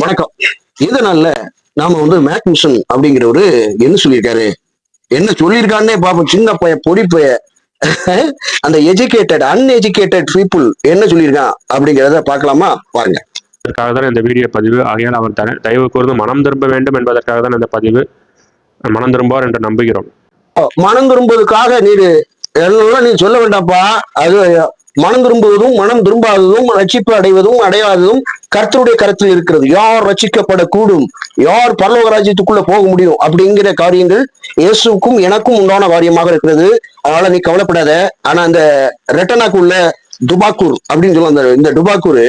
வணக்கம். இந்த நாள்ல நாம வந்து மேக் மிஷன் அப்படிங்கிறவரு என்ன சொல்லியிருக்காரு? என்ன சொல்லியிருக்காருன்னே பாப்போம். சின்ன பைய பொடி பைய. அந்த எஜுகேட்டட் அன்எஜுகேட்டட் பீப்புள் என்ன சொல்லியிருக்கான் அப்படிங்கிறத பார்க்கலாமா? பாருங்க அதற்காக தான் இந்த வீடியோ பதிவு. ஆகையால் அவர் தயவு கூர்ந்து மனம் திரும்ப வேண்டும் என்பதற்காக தான் இந்த பதிவு. மனம் திரும்புவார் என்று நம்புகிறோம். மனம் திரும்புவதற்காக நீர் எல்லாம் நீ சொல்ல வேண்டாம்ப்பா. அது மனம் திரும்புவதும் மனம் திரும்பாததும் ரட்சிப்பு அடைவதும் அடையாததும் கர்த்தருடைய கருத்தில் இருக்கிறது. யார் ரட்சிக்கப்படக்கூடும்? யார் பரலோக ராஜ்யத்துக்குள்ள போக முடியும்? அப்படிங்கிற காரியங்கள் இயேசுக்கும் எனக்கும் உண்டான காரியமாக இருக்கிறது. அதனால நீ கவலைப்படாத. ஆனா அந்த ரெட்டனாக்குள்ள துபாக்கூர் அப்படின்னு சொல்லுவாங்க அந்த- இந்த டுபாக்கூர்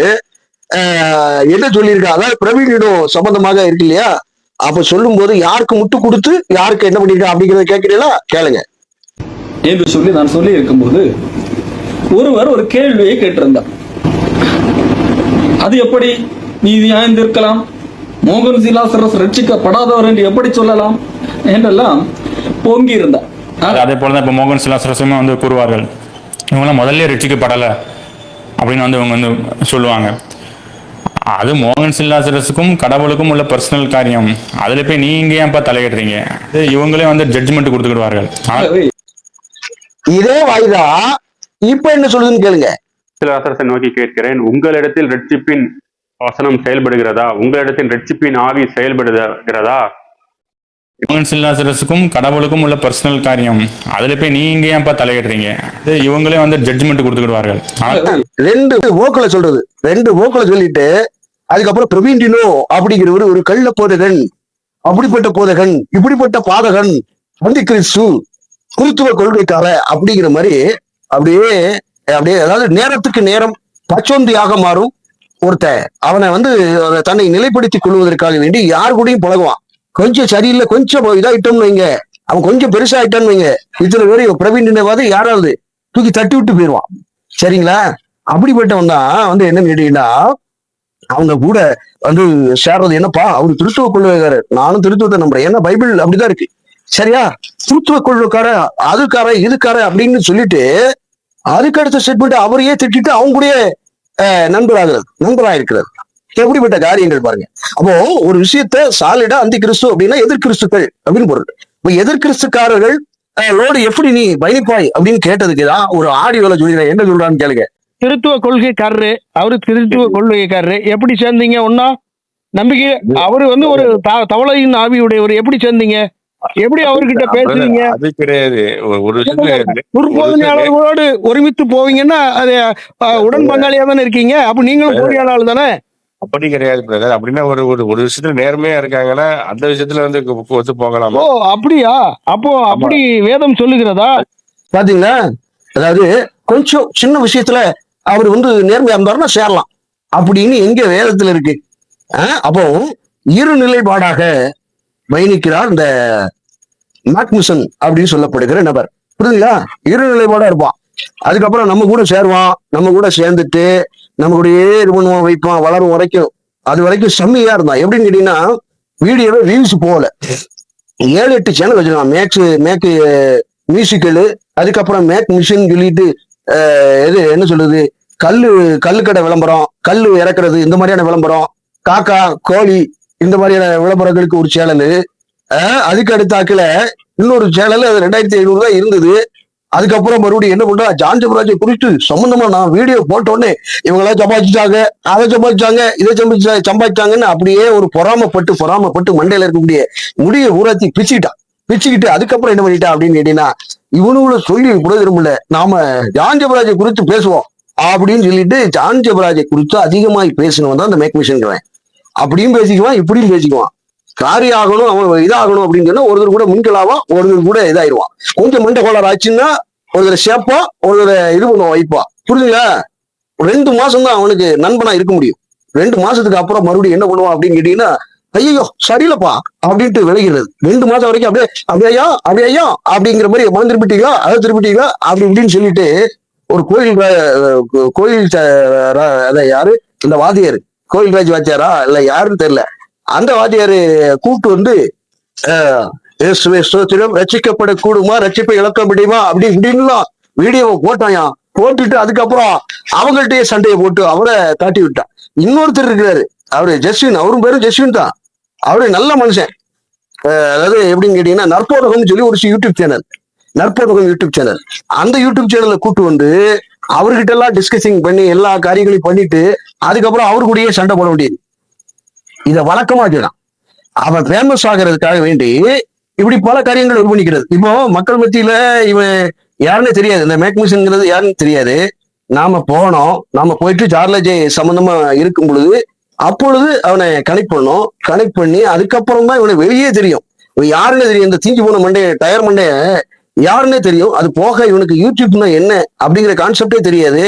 ஆஹ், என்ன சொல்லியிருக்கா? அதாவது பிரவீனிடம் சம்பந்தமாக இருக்கு இல்லையா? அப்ப சொல்லும்போது யாருக்கு முட்டு கொடுத்து யாருக்கு என்ன பண்ணிருக்கா அப்படிங்கறத கேட்கிறீங்களா? கேளுங்க. என்று சொல்லி நான் சொல்லி இருக்கும்போது ஒருவர் ஒரு கேள்வியை கேட்டிருந்தார். அது எப்படி நீதியாய்ந்திருக்கலாம் மோகன் சிலாசரஸ் ரட்சிக்கப்படாதவர் என்று எப்படி சொல்லலாம்? என்றெல்லாம் பொங்கி இருந்தார். அது அதே போல தான் இப்போ மோகன் சிலாசரசுமே வந்து கூறுவார்கள். இவங்களாம் முதல்ல ரட்சிக்கப்படலை அப்படின்னு வந்து இவங்க வந்து சொல்லுவாங்க. அது மோகன் சில்லாசரஸுக்கும் கடவுளுக்கும் உள்ள பர்சனல் காரியம். அதில் போய் நீங்க ஏன்ப்பா தலையிடுறீங்க? அது இவங்களே வந்து ஜட்ஜ்மெண்ட் கொடுத்துக்கிடுவார்கள். இதே வாய்தா இப்ப என்ன சொல்லுதுன்னு கேளுங்க. சிலாசரசை நோக்கி கேட்கிறேன். உங்களிடத்தில் ரட்சிப்பின் வசனம் செயல்படுகிறதா? உங்களிடத்தில் ரட்சிப்பின் ஆவி செயல்படுகிறதா சில்லாசரஸுக்கும் கடவுளுக்கும் உள்ள பர்சனல் காரியம். அதில் போய் நீங்க ஏன்ப்பா தலையிடுறீங்க? இவங்களே வந்து ஜட்ஜ்மெண்ட் கொடுத்துக்கிடுவார்கள். ரெண்டு போக்களை சொல்றது. ரெண்டு போக்களை சொல்லிட்டு அதுக்கப்புறம் பிரவீன் டினோ அப்படிங்கிறவர் ஒரு கள்ள போதகன் அப்படிப்பட்ட போதகன் இப்படிப்பட்ட பாதகன் அந்தி கிறிஸ்து குருத்துவ கொள்கைக்கார அப்படிங்கிற மாதிரி அப்படியே அப்படியே அதாவது நேரத்துக்கு நேரம் பச்சோந்தியாக மாறும். ஒருத்தன் அவனை வந்து தன்னை நிலைப்படுத்திக் கொள்வதற்காக வேண்டி யார் கூடயும் பழகுவான். கொஞ்சம் சரியில்லை கொஞ்சம் இதாகிட்டோம்னு வைங்க. அவன் கொஞ்சம் பெருசாயிட்டான்னு வைங்க. இத்தனை பேர் பிரவீன் யாராவது தூக்கி தட்டி விட்டு போயிடுவான் சரிங்களா? அப்படிப்பட்டவன் தான் வந்து என்னன்னு கேட்டீங்கன்னா அவங்க கூட வந்து சேர்றது என்னப்பா? அவரு திருத்துவ கொள்கைக்காரர். நானும் திருத்துவத்தை நம்புறேன். ஏன்னா பைபிள் அப்படிதான் இருக்கு. சரியா? திருத்துவ கொள்ளுக்கார அதுக்கார இதுக்கார அப்படின்னு சொல்லிட்டு அதுக்கு அடுத்த ஸ்டேட்மெண்ட் அவரையே திட்டிட்டு அவங்க கூட நண்பராகிறது நண்பராக இருக்கிறது எப்படிப்பட்ட காரியங்கள் பாருங்க. அப்போ ஒரு விஷயத்த சாலிடா அந்தி கிறிஸ்து அப்படின்னா எதிர் கிறிஸ்துக்கள் அப்படின்னு பொருள். இப்ப எதிர் கிறிஸ்துக்காரர்கள் அஹ், லோடு எப்படி நீ பயணிப்பாய் அப்படின்னு கேட்டதுக்கு தான் ஒரு ஆடியோல சொல்லிடுறேன் என்ன சொல்றான்னு கேளுங்க. திருத்துவ கொள்கைக்காரரு அவரு திருத்துவ கொள்கைக்காரரு. எப்படி சேர்ந்தீங்க? ஒன்னா நம்பிக்கை அவரு வந்து ஒரு தவளையின் ஆவியுடையவர். எப்படி சேர்ந்தீங்க? எப்படி அவர்கிட்ட பேசுறீங்க அது கிடையாது. ஒரு- ஒரு விஷயத்துல உறுப்போதனையாளர்களோடு ஒருமித்து போவீங்கன்னா அது உடன் பங்காளியா தானே இருக்கீங்க? அப்ப நீங்களும் போலியாளர் தானே? அப்படி கிடையாது பிரதர். அப்படின்னா ஒரு ஒரு ஒரு விஷயத்துல நேர்மையா இருக்காங்கன்னா அந்த விஷயத்துல வந்து ஒத்து போகலாமா? ஓ அப்படியா? அப்போ அப்படி வேதம் சொல்லுகிறதா? பாத்தீங்களா அதாவது கொஞ்சம் சின்ன விஷயத்துல அவர் வந்து நேர்மையா இருந்தாருன்னா சேரலாம். அப்படின்னு எங்க வேதத்துல இருக்கு. அப்போ இரு நிலைப்பாடாக பயணிக்கிறார் இந்த மேக்மிசன் அப்படின்னு சொல்லப்படுகிற நபர். புரியுதுங்களா? இரு நிலைப்பாடா இருப்பான். அதுக்கப்புறம் நம்ம கூட சேருவான். நம்ம கூட சேர்ந்துட்டு நம்ம கூடயே இது பண்ணுவான் வைப்பான் வளரும் வரைக்கும். அது வரைக்கும் செம்மையா இருந்தான். எப்படின்னு கேட்டீங்கன்னா வீடியோவே வியூஸ் போகல. ஏழு எட்டு சேனல் வச்சிருக்கான். மேக்ஸ் மேக்கு மியூசிக்கல் அதுக்கப்புறம் மேக் மிஷின் சொல்லிட்டு அஹ், இது என்ன சொல்றது? கல்லு கடை விளம்பரம் கல்லு இறக்குறது இந்த மாதிரியான விளம்பரம். காக்கா கோழி இந்த மாதிரியான விளம்பரங்களுக்கு ஒரு சேனல். அதுக்கு அடுத்தாக்குல இன்னொரு சேனல் அது ரெண்டாயிரத்தி ஐநூறு தான் இருந்தது. அதுக்கப்புறம் மறுபடியும் என்ன பண்றா? ஜான்ஜபராஜை குறித்து சம்பந்தமா நான் வீடியோ போட்டோன்னே இவங்களாம் சம்பாதிச்சாங்க அதை சம்பாதிச்சாங்க இதை சம்பாதிச்சா சம்பாதிச்சாங்கன்னு அப்படியே ஒரு பொறாமப்பட்டு பொறாமப்பட்டு மண்டையில இருக்கக்கூடிய முடிய ஊராத்தி பிச்சுக்கிட்டான் பிச்சுக்கிட்டு அதுக்கப்புறம் என்ன பண்ணிட்டா அப்படின்னு கேட்டீங்கன்னா இவனுங்கள சொல்லி கூட விரும்பல நாம ஜான்ஜபராஜை குறித்து பேசுவோம் அப்படின்னு சொல்லிட்டு ஜான்ஜபராஜை குறித்து அதிகமாய் பேசணும் தான் அந்த மேக் மிஷன்கிறேன் அப்படியும் பேசிக்குவான் இப்படியும் பேசிக்குவான். காரியம் ஆகணும் அவன் இதாகணும் அப்படின்னு சொன்னா ஒருத்தர் கூட மின்கலாவான் ஒருத்தர் கூட இதாயிருவான். கொஞ்சம் மண்டை கோளாறு ஆச்சுன்னா ஒருத்தர் சேப்பான் ஒருத்தர் இது பண்ணுவான் வைப்பா. புரியுதுங்களா ரெண்டு மாசம் தான் அவனுக்கு நண்பனா இருக்க முடியும். ரெண்டு மாசத்துக்கு அப்புறம் மறுபடியும் என்ன பண்ணுவான் அப்படின்னு கேட்டீங்கன்னா ஐயோ சரியில்லப்பா அப்படின்ட்டு விளைகிறது ரெண்டு மாசம் வரைக்கும் அப்படியே அப்படியா அப்படியா அப்படிங்கிற மாதிரி மனம் திருப்பிட்டீங்களா அதை திருப்பிட்டீங்களா அப்படி இப்படின்னு சொல்லிட்டு ஒரு கோயில் கோயில் அதை யாரு? இந்த வாத்தியார். கோயில் ராஜ் வாத்தியாரா? இல்ல யாருன்னு தெரியல. அந்த வாத்தியாரு கூப்பிட்டு வந்து அஹ், இயேசுவே ஸ்தோத்திரம். ரட்சிக்கப்படக்கூடுமா? ரட்சிப்பை இழக்க முடியுமா? அப்படி இப்படின்லாம் வீடியோவை போட்டாயா. போட்டுட்டு அதுக்கப்புறம் அவங்கள்ட்டயே சண்டையை போட்டு அவரை தாட்டி விட்டான் இன்னொருத்தர் இருக்கிறாரு. அவரு ஜஸ்வின் அவரும் பேரும் ஜஸ்வின் தான். அவரு நல்ல மனுஷன். அதாவது எப்படின்னு கேட்டீங்கன்னா நற்போதகம்னு சொல்லி ஒரு யூடியூப் சேனல். நற்போதகம் YouTube channel. அந்த யூடியூப் சேனல்ல கூட்டு வந்து அவர்கிட்ட எல்லாம் டிஸ்கசிங் பண்ணி எல்லா காரியங்களையும் பண்ணிட்டு அதுக்கப்புறம் அவரு கூடயே சண்டை போட வேண்டியது. இத வழக்கமா வச்சுக்கலாம் அவன் ஃபேமஸ் ஆகிறதுக்காக வேண்டி இப்படி பல காரியங்கள் இது பண்ணிக்கிறது இப்போ மக்கள் மத்தியில இவன் யாருன்னு தெரியாது. இந்த மேக்மிஷன்ங்கிறது யாருன்னு தெரியாது. நாம போனோம். நாம போயிட்டு ஜார்லஜே சம்பந்தமா இருக்கும் பொழுது அப்பொழுது அவனை கனெக்ட் பண்ணோம். கனெக்ட் பண்ணி அதுக்கப்புறம் தான் இவனை வெளியே தெரியும். இவன் யாருன்னு தெரியும் இந்த தீஞ்சு போன மண்டே டயர் மண்டைய யாருன்னே தெரியும். அது போக இவனுக்கு யூடியூப்னா என்ன அப்படிங்கிற கான்செப்டே தெரியாது.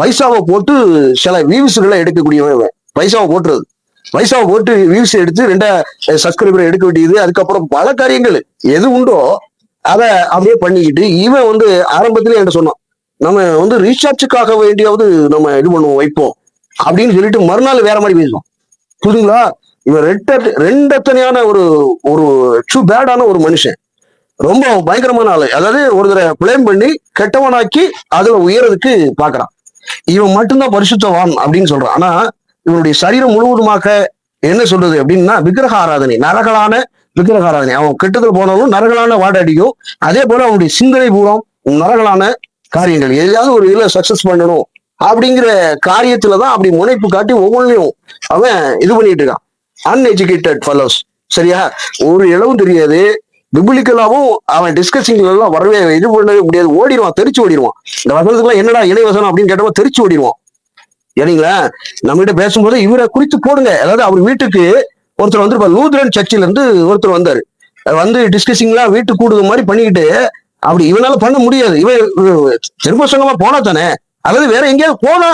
பைசாவை போட்டு சில வியூஸ்களை எடுக்கக்கூடியவன் இவன். பைசாவை போட்டுறது. பைசாவை போட்டு வியூஸ் எடுத்து ரெண்டா சப்ஸ்கிரைபரை எடுக்க வேண்டியது. அதுக்கப்புறம் பல காரியங்கள். எது உண்டோ அதை அப்படியே பண்ணிக்கிட்டு இவன் வந்து ஆரம்பத்திலே என்ன சொன்னான் நம்ம வந்து ரீசார்ஜுக்காக வேண்டியாவது நம்ம இது பண்ணுவோம் வைப்போம் அப்படின்னு சொல்லிட்டு மறுநாள் வேற மாதிரி பேசுவான். புரியுதுங்களா? இவன் ரெட்ட ரெண்டத்தனையான ஒரு ஒரு டூ பேடான ஒரு மனுஷன். ரொம்ப பயங்கரமான ஆளு. அதாவது ஒருத்தரை பிளேம் பண்ணி கெட்டவனாக்கி அதுல உயரதுக்கு பாக்குறான். இவன் மட்டும்தான் பரிசுத்தவான் அப்படின்னு சொல்றான். ஆனா இவனுடைய சரீரம் முழுவதுமாக என்ன சொல்றது அப்படின்னா விக்கிரக ஆராதனை. நரகலான விக்கிரக ஆராதனை. அவன் கெட்டத்தில் போனாலும் நரகலான வாடடியும் அதே போல அவனுடைய சிந்தனை பூரம் நரகலான காரியங்கள். எதையாவது ஒரு இதுல சக்சஸ் பண்ணணும் அப்படிங்கிற காரியத்துலதான் அப்படி முனைப்பு காட்டி ஒவ்வொன்றையும் அவன் இது பண்ணிட்டு இருக்கான். அன்எஜுகேட்டட் ஃபாலோஸ் சரியா? ஒரு இளவும் தெரியாது. பிபிளிக்கலாவும் அவன் டிஸ்கஷிங்ல எல்லாம் வரவே இது பண்ணவே முடியாது. ஓடிடுவான் தெரிச்சு ஓடிடுவான். இந்த வசனத்துக்குலாம் என்னடா இணை வசனம் அப்படின்னு கேட்டப்ப தெரிச்சு ஓடிடுவான். சரிங்களா நம்ம கிட்ட பேசும்போது இவரை குறித்து போடுங்க. அதாவது அவர் வீட்டுக்கு ஒருத்தர் வந்திருப்பார். லூத்ரன் சர்ச்சில இருந்து ஒருத்தர் வந்தார். வந்து டிஸ்கஷிங்லாம் வீட்டு கூடுது மாதிரி பண்ணிக்கிட்டு அப்படி இவனால பண்ண முடியாது. இவன் திருப்பசங்கமா போனா தானே? அதாவது வேற எங்கேயாவது போனா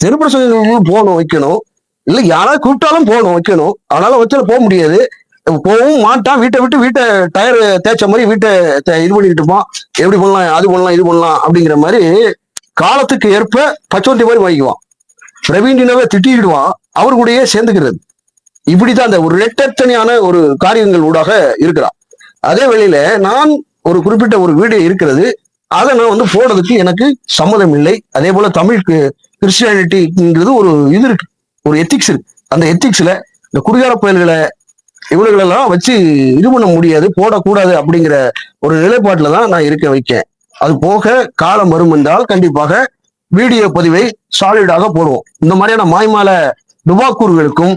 திருப்பசங்க போகணும் வைக்கணும். இல்ல யாராவது கூப்பிட்டாலும் போகணும் வைக்கணும். அவனால வச்சால போக முடியாது. போகவும் மாட்டான். வீட்டை விட்டு வீட்டை டயர் தேய்ச்ச மாதிரி வீட்டை தே- இது பண்ணிக்கிட்டு இருப்பான். எப்படி பண்ணலாம் அது பண்ணலாம் இது பண்ணலாம் அப்படிங்கிற மாதிரி காலத்துக்கு ஏற்ப பச்சோந்தி மாதிரி வாங்கிக்குவான். பிரவீண்டினாவே திட்டிடுவான் அவர் கூடயே சேர்ந்துக்கிறது. இப்படிதான் அந்த ஒரு ரெட்டத்தனையான ஒரு காரியங்கள் ஊடாக இருக்கிறான். அதே வேளையில நான் ஒரு குறிப்பிட்ட ஒரு வீடியோ இருக்கிறது. அதை நான் வந்து போடுறதுக்கு எனக்கு சம்மதம் இல்லை. அதே போல தமிழுக்கு கிறிஸ்டியானிட்டிங்கிறது ஒரு இது இருக்கு. ஒரு எத்திக்ஸ் இருக்கு. அந்த எத்திக்ஸ்ல இந்த குடிகார பயல்களை இவனுங்களெல்லாம் வச்சு இது பண்ண முடியாது போடக்கூடாது அப்படிங்கிற ஒரு நிலைப்பாட்டில் தான் நான் இருக்க வைக்கேன். அது போக காலம் வரும் என்றால் கண்டிப்பாக வீடியோ பதிவை சாலிடாக போடுவோம். இந்த மாதிரியான மாய்மால டுபாக்கூர்களுக்கும்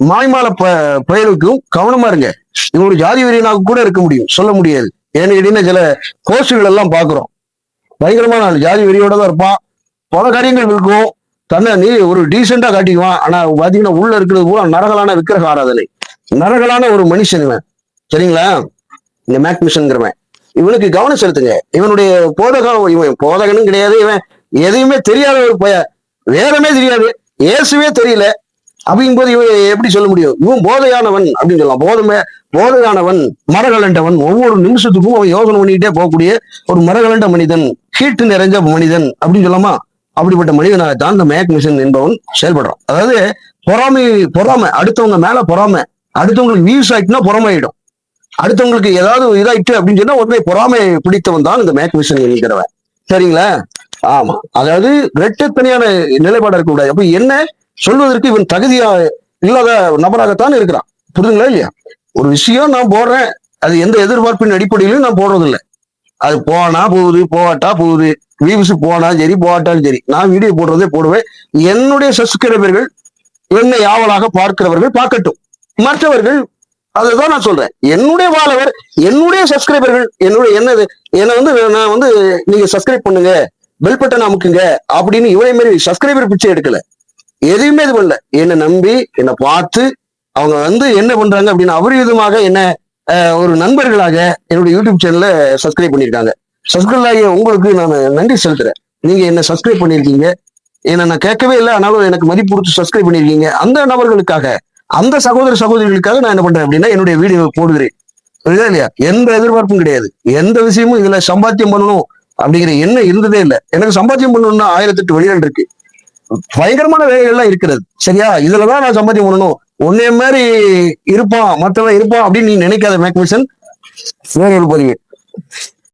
மாய்மால ப பயலுக்கும் கவனமா இருங்க. இவங்க ஜாதி வெறியனாக கூட இருக்க முடியும் சொல்ல முடியாது. ஏன்னு கேட்டீங்கன்னா சில போஸ்டுகள் எல்லாம் பாக்குறோம் பயங்கரமான ஆள் ஜாதி வெறியோட தான் இருப்பான். பல காரியங்கள் இருக்கும். தன்னை நீ ஒரு டீசெண்டா காட்டிக்குவான். ஆனா பாத்தீங்கன்னா உள்ள இருக்கிறது கூட நரகலான விக்கிரக ஆராதனை. நரகலான ஒரு மனுஷன் இவன். சரிங்களா? இந்த மேக் மிஷன்ங்கிறவன் இவனுக்கு கவனம் செலுத்துங்க. இவனுடைய போதகம் இவன் போதகனும் கிடையாது. இவன் எதையுமே தெரியாத ஒரு பய வேறமே தெரியாது. இயேசுவே தெரியல. அப்படிங்கும்போது இவன் எப்படி சொல்ல முடியும்? இவன் போதையானவன் அப்படின்னு சொல்லலாம். போதமே போதையானவன் மரகலண்டவன். ஒவ்வொரு நிமிஷத்துக்கும் அவன் யோசனை பண்ணிக்கிட்டே போகக்கூடிய ஒரு மரகலண்ட மனிதன் ஹீட்டு நிறைஞ்ச மனிதன் அப்படின்னு சொல்லாமா அப்படிப்பட்ட மனிதனாகத்தான் இந்த மேக் மிஷன் என்பவன் செயல்படுறான். அதாவது பொறாமை பொறாமை அடுத்தவங்க மேல பொறாமை. அடுத்தவங்களுக்கு வியூஸ் ஆயிட்டுனா பொறாமையிடும் அடுத்தவங்களுக்கு ஏதாவது இதாயிட்டு அப்படின்னு சொன்னா உடனே பொறாமை பிடித்தவன் தான் இந்த மேக் மிஷன் என்கிறவன். சரிங்களா? ஆமா. அதாவது ரெட்டத்தனையான நிலைப்பாடு இருக்கக்கூடாது. அப்ப என்ன சொல்வதற்கு இவன் தகுதியா இல்லாத நபராகத்தான் இருக்கிறான். புரிதுங்களா இல்லையா? ஒரு விஷயம் நான் போடுறேன். அது எந்த எதிர்பார்ப்பின் அடிப்படையிலும் நான் போடுறதில்ல. அது போனா போகுது போகாட்டா போகுது. வியூஸ் போனா சரி போகாட்டாலும் சரி. நான் வீடியோ போடுறதே போடுவேன். என்னுடைய சப்ஸ்கிரைபர்கள் என்னை யாவலாக பார்க்கிறவர்கள் பார்க்கட்டும். மற்றவர்கள் அதுதான் நான் சொல்றேன். என்னுடைய வாழவர் என்னுடைய சப்ஸ்கிரைபர்கள் என்னுடைய என்னது என்னை வந்து நான் வந்து நீங்க சப்ஸ்கிரைப் பண்ணுங்க பெல் பட்டன் அமுக்குங்க அப்படின்னு இவரே மாதிரி சப்ஸ்கிரைபர் பிச்சை எடுக்கல. எதையுமே இது பண்ணல. என்னை நம்பி என்னை பார்த்து அவங்க வந்து என்ன பண்றாங்க அப்படின்னு அபரிவிதமாக என்ன ஒரு நண்பர்களாக என்னுடைய யூடியூப் சேனல்ல சப்ஸ்கிரைப் பண்ணியிருக்காங்க. சப்ஸ்கிரைப் ஆகிய உங்களுக்கு நான் நன்றி செலுத்துறேன். நீங்க என்ன சப்ஸ்கிரைப் பண்ணியிருக்கீங்க. என்ன நான் கேட்கவே இல்லை ஆனாலும் எனக்கு மதிப்பு கொடுத்து சப்ஸ்கிரைப் பண்ணியிருக்கீங்க. அந்த நபர்களுக்காக அந்த சகோதர சகோதரிகளுக்காக நான் என்ன பண்றேன் அப்படின்னா என்னுடைய வீடியோ போடுகிறேன். புரியுதா இல்லையா? எந்த எதிர்பார்ப்பும் கிடையாது. எந்த விஷயமும் இதுல சம்பாத்தியம் பண்ணணும் அப்படிங்கிற எண்ணம் இருந்ததே இல்லை. எனக்கு சம்பாத்தியம் பண்ணணும்னா ஆயிரத்தெட்டு வழிகள் இருக்கு. பயங்கரமான வேலைகள்லாம் இருக்கிறது. சரியா? இதுலதான் நான் சம்பாத்தியம் பண்ணணும். உன்னைய மாதிரி இருப்பான் மத்தவன் இருப்பான் அப்படின்னு நீ நினைக்காத மேக்மிஷன் வேற ஒரு பதிவு.